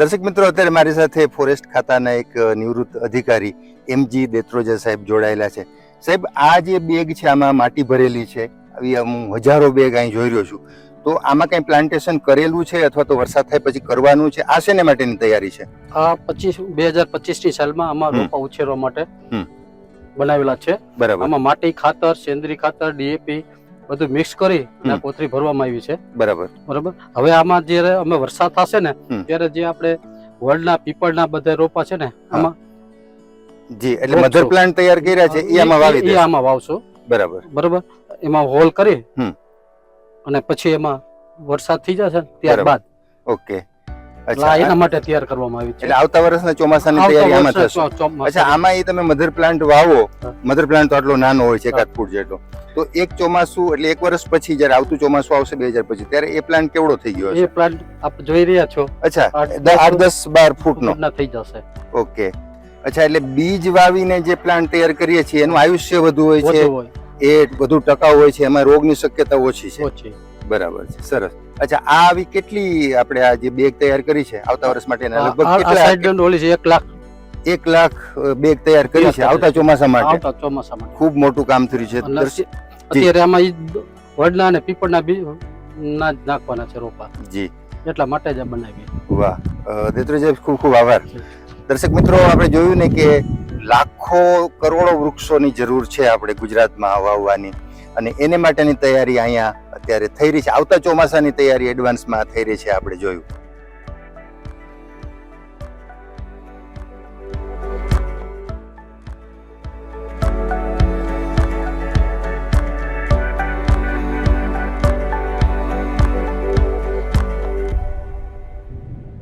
દર્શક મિત્રો અત્યારે મારી સાથે ફોરેસ્ટ ખાતાના એક નિવૃત્ત અધિકારી એમજી દેત્રોજા સાહેબ જોડાયેલા છે. સાહેબ આ જે બેગ છે આમાં માટી ભરેલી છે આવી હું હજારો બેગ અહીં જોઈ રહ્યો છું. તો આમાં કઈ પ્લાન્ટેશન કરેલું છે અથવા તો વરસાદ થાય પછી કરવાનું છે? આ શેને માટેની તૈયારી છે? આ પચીસ બે હજાર પચીસની સાલમાં આમાં રોપા ઉછેરવા માટે બનાવેલા છે. બરાબર. આમાં માટી ખાતર સેન્દ્રી ખાતર ડીએપી બધું મિક્સ કરી અને કોથળી ભરવામાં આવી છે. બરાબર. બરાબર? હવે આમાં જ્યારે અમે વરસાદ થશે ને ત્યારે જે આપણે વડના પીપળના બધા રોપા છે ને આમાં જી એટલે મધર પ્લાન્ટ તૈયાર કર્યા છે એ આમાં વાવી દે આમાં વાવશો. બરાબર. બરાબર? એમાં હોલ કરી. અને પછી એમાં વરસાદ થઈ જશે ને ત્યારબાદ. ઓકે. અચ્છા એના માટે તૈયાર કરવામાં આવી છે. એટલે આવતા વર્ષના ચોમાસાની તૈયારી આમાં થશે. અચ્છા આમાં એ તમે મધર પ્લાન્ટ વાવો મધર પ્લાન્ટ તો આટલો નાનો હોય છે એકાદ ફૂટ જેટલો. તો એક ચોમાસું એટલે એક વર્ષ પછી જયારે આવતું ચોમાસું આવશે બે હજાર પછી ત્યારે એ પ્લાન્ટ કેવડો થઈ ગયો એ પ્લાન્ટ આપ જોઈ રહ્યા છો. અચ્છા આઠ- દસ બાર ફૂટનો. ના થઈ જશે. ઓકે. અચ્છા એટલે બીજ વાવીને જે પ્લાન્ટ તૈયાર કરીએ છીએ એનું આયુષ્ય વધુ હોય છે? એ વધુ ટકાઉ હોય છે એમાં રોગની શક્યતા ઓછી છે? બરાબર છે સરસ. અચ્છા આ આવી કેટલી આપણે આ જે બેગ તૈયાર કરી છે આવતા વર્ષ માટે લગભગ ઓલી છે એક લાખ. એક લાખ બેગ તૈયાર કરી છે આવતા ચોમાસા માટે? આવતા ચોમાસામાં ખૂબ મોટું કામ થયું છે. અત્યારે આમાં વડલા વડના અને પીપળના બી ના જ નાખવાના છે રોપા. જી. એટલા માટે જ બનાવી વાહ. દેત્રોજી ખૂબ ખૂબ આભાર. દર્શક મિત્રો આપણે જોયું ને કે લાખો કરોડો વૃક્ષોની જરૂર છે આપણે ગુજરાતમાં વાવવાની અને એને માટેની તૈયારી અહીંયા અત્યારે થઈ રહી છે. આવતા ચોમાસાની તૈયારી એડવાન્સમાં થઈ રહી છે આપણે જોયું.